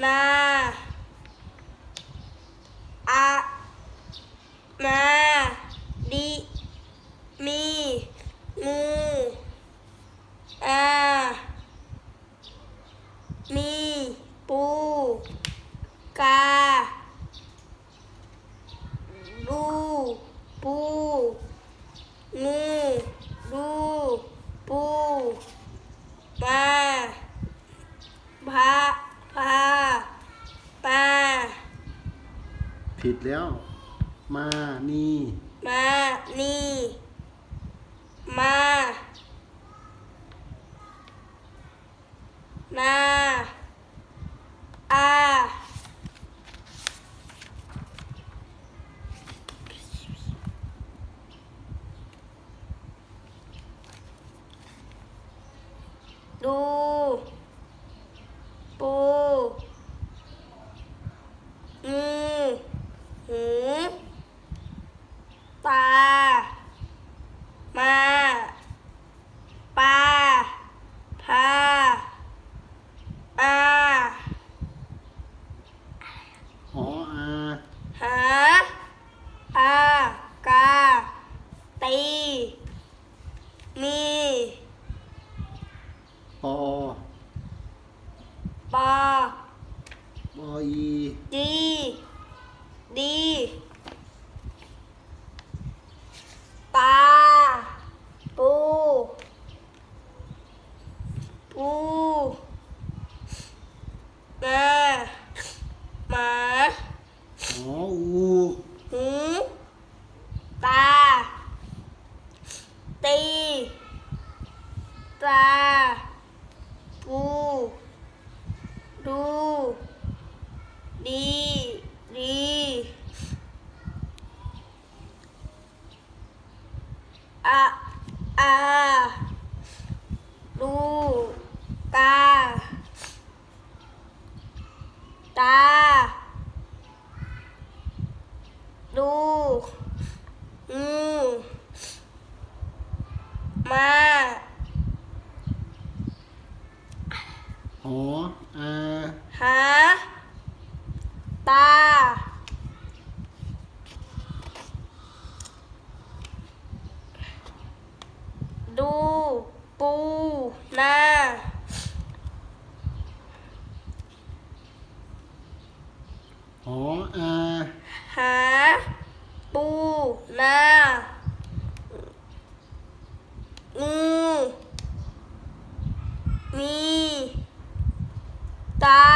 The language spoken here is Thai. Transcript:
นาอามาดีมีงูอามีปูกาดูปูงูดูปูมาพาพาปา ผิดแล้ว มานี่มานี่มานาอาดูปูงูหูตา มาปาพาอาหออาหาอากาตีมีปอปอปออีดี ดี ตา ปู ปูแม่หมา หออู หู ตา ตี ตาปู ดู ดี ดีอะอาดูกา ตาดูงูมา หออาหาตา ดู ปู นา หออาหา ปู นา งูมีตา